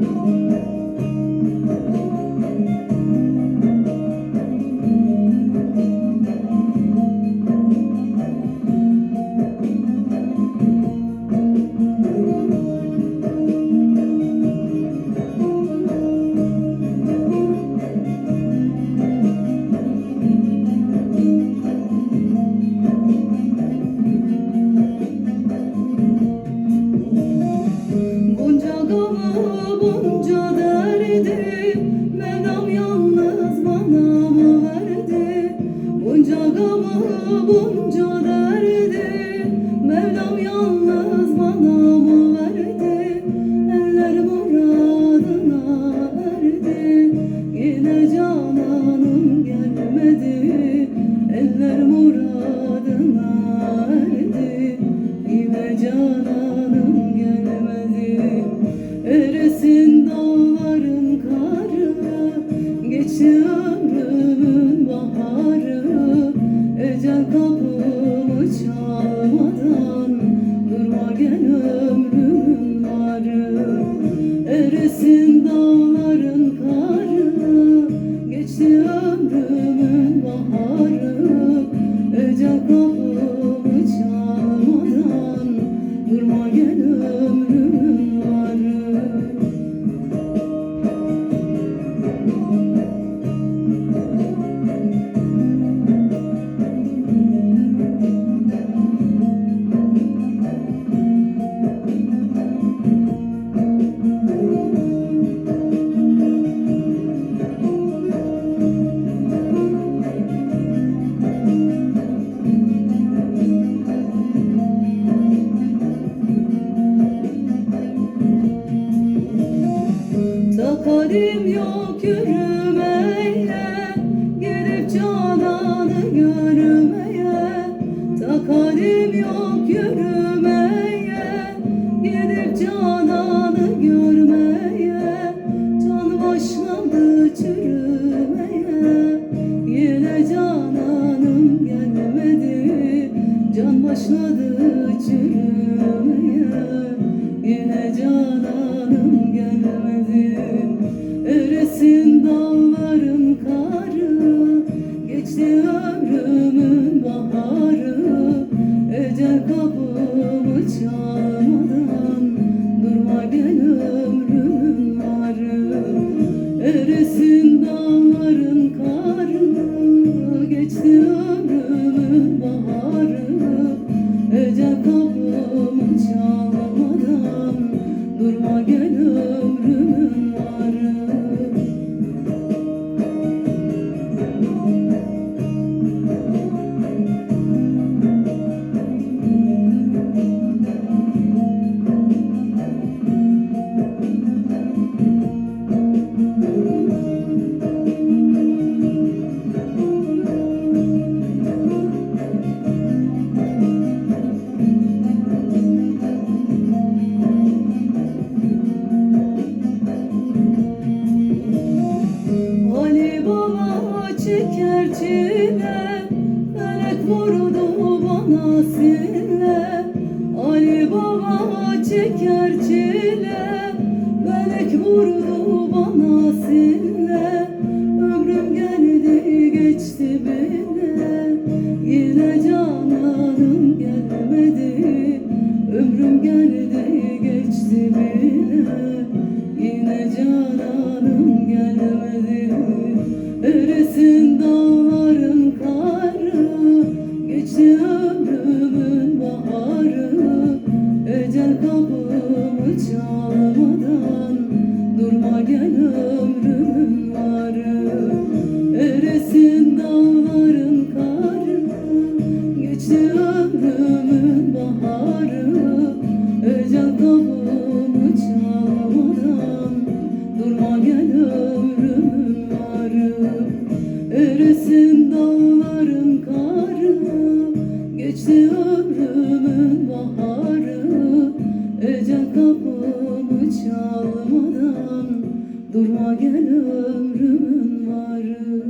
Bunca Bunca gamı bunca derdi. Mevlam yalnız bana mı verdi? Eller muradına erdi. Yine cananım gelmedi. Eller muradına erdi. Yine cananım gelmedi. Eresin dağların karı Geçti Ecel Takarim yok yürümeye Gidip cananı görmeye. Takarim yok yürümeye Gidip cananı görmeye. Can başladı çürümeye Yine cananım gelmedi. Can başladı gel ömrümün varı Eresin dağların karı Geçti Geldi geçti Yine cananım gelmedi. Eresin dağların karı Geçti ömrümün baharı. Ecel kapımı çalmadan Durma gel ömrümün varı. Eresin dağların karı Geçti ömrümün Geçti ömrümün baharı Ecel kapımı çalmadan Durma gel ömrümün varı